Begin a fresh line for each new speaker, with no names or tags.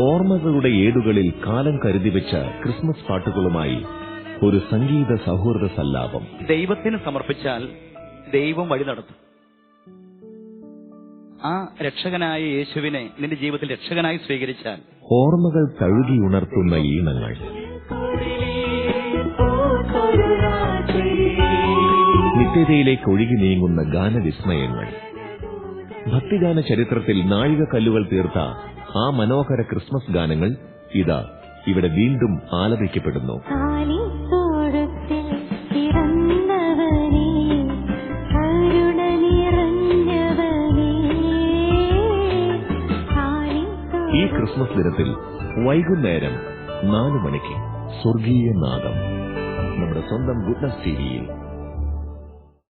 ഓർമ്മകളുടെ ഏടുകളിൽ കാലം കരുതി വെച്ച ക്രിസ്മസ് പാട്ടുകളുമായി ഒരു സംഗീത സൗഹൃദ സല്ലാപം.
ദൈവത്തിന് സമർപ്പിച്ചാൽ ദൈവം വഴി നടത്തും. ആ രക്ഷകനായ യേശുവിനെ നിന്റെ ജീവിതത്തിൽ രക്ഷകനായി സ്വീകരിച്ചാൽ
ഓർമ്മകൾ തഴുകിയുണർത്തുന്ന ഈണങ്ങൾ. നിത്യതയിലേക്ക് ഒഴുകി നീങ്ങുന്ന ഗാനവിസ്മയങ്ങൾ. ഭക്തിഗാന ചരിത്രത്തിൽ നാഴികക്കല്ലുകൾ തീർത്ത ആ മനോഹര ക്രിസ്മസ് ഗാനങ്ങൾ ഇതാ ഇവിടെ വീണ്ടും ആലപിക്കപ്പെടുന്നു. ഈ ക്രിസ്മസ് ദിനത്തിൽ വൈകുന്നേരം നാലു മണിക്ക് സ്വർഗീയ നാദം നമ്മുടെ സ്വന്തം ഗുഡ്നസ് ടിവിയിൽ